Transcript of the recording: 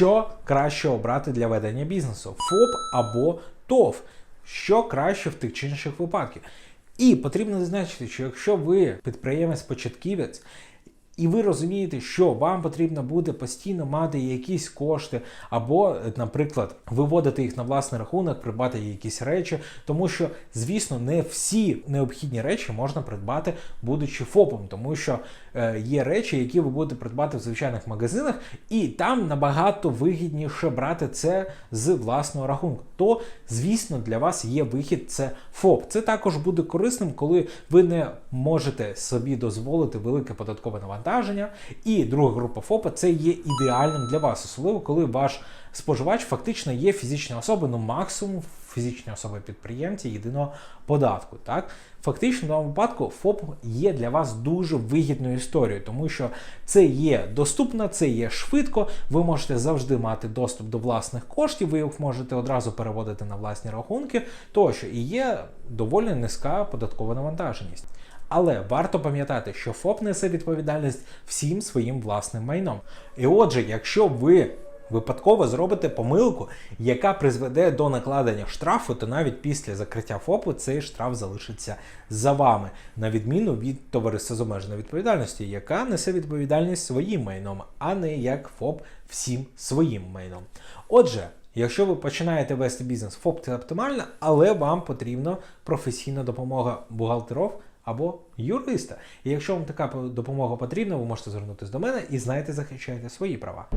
що краще обрати для ведення бізнесу: ФОП або ТОВ, що краще в тих чи інших випадках. І потрібно зазначити, що якщо ви підприємець-початківець, і ви розумієте, що вам потрібно буде постійно мати якісь кошти, або, наприклад, виводити їх на власний рахунок, придбати якісь речі, тому що, звісно, не всі необхідні речі можна придбати, будучи ФОПом, тому що е, є речі, які ви будете придбати в звичайних магазинах, і там набагато вигідніше брати це з власного рахунку. То, звісно, для вас є вихід це ФОП. Це також буде корисним, коли ви не можете собі дозволити велике податкове навантаження. І друга група ФОПа це є ідеальним для вас, особливо коли ваш споживач фактично є фізичною особою, ну максимум фізичні особи підприємці єдиного податку. Так фактично в даному випадку ФОП є для вас дуже вигідною історією, тому що це є доступно, це є швидко. Ви можете завжди мати доступ до власних коштів, ви їх можете одразу переводити на власні рахунки, тощо і є доволі низька податкова навантаженість. Але варто пам'ятати, що ФОП несе відповідальність всім своїм власним майном. І отже, якщо ви випадково зробите помилку, яка призведе до накладення штрафу, то навіть після закриття ФОПу цей штраф залишиться за вами, на відміну від товариства з обмеженою відповідальністю, яка несе відповідальність своїм майном, а не як ФОП всім своїм майном. Отже. Якщо ви починаєте вести бізнес, ФОП це оптимально, але вам потрібна професійна допомога бухгалтерів або юриста. І якщо вам така допомога потрібна, ви можете звернутися до мене і знаєте, захищаєте свої права.